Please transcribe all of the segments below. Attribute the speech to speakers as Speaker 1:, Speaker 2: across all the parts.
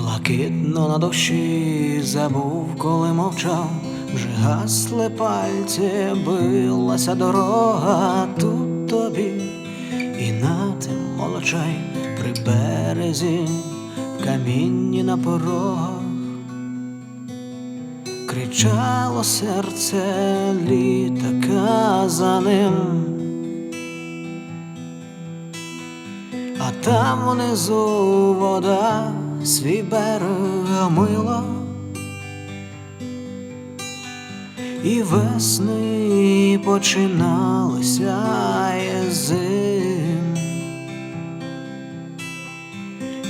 Speaker 1: Блакитно на душі забув, коли мовчав, вже гасли пальці, билася дорога тут тобі, і на тим молочай при березі, в камінні на порогах. Кричало серце літака за ним, а там внизу вода свій берег мила, і весни починалися зим,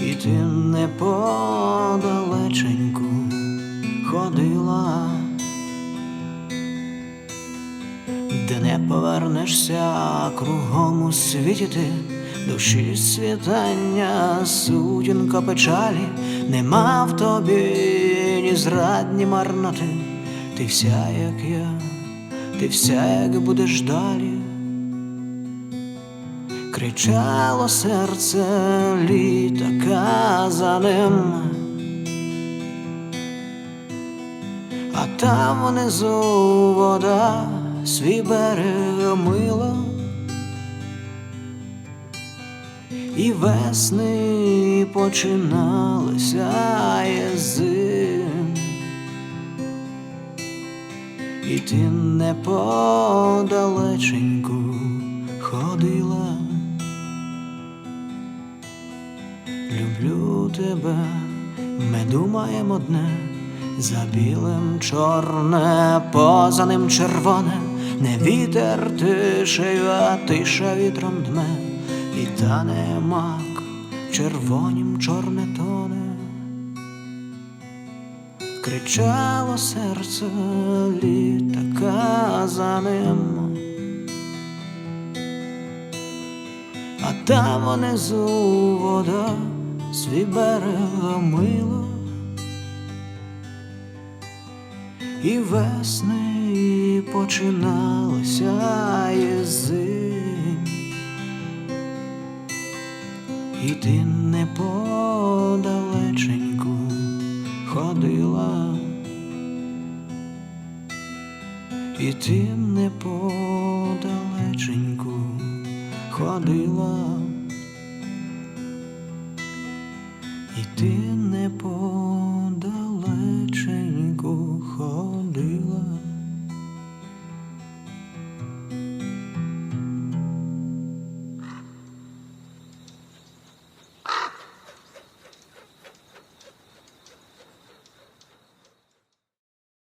Speaker 1: і ти не подалеченьку ходила, де не повернешся кругом у світі ти, душі світання, сутінка печалі, нема в тобі ні зрадні марноти, ти вся, як я, ти вся, як будеш далі. Кричало серце літака за ним. А там внизу вода свій берег мила, і весни починалися зим, і ти не подалеченьку ходила. Люблю тебе, ми думаємо одне, за білим чорне, поза ним червоне, не вітер тишею, а тиша вітром дме, і тане мак, червонім чорне тоне. Кричало серце літака за ним. А там внизу вода свій берег мила, і весни починалися із ти не подалеченьку ходила, і ти не подалеченьку ходила, і ти не подалеченьку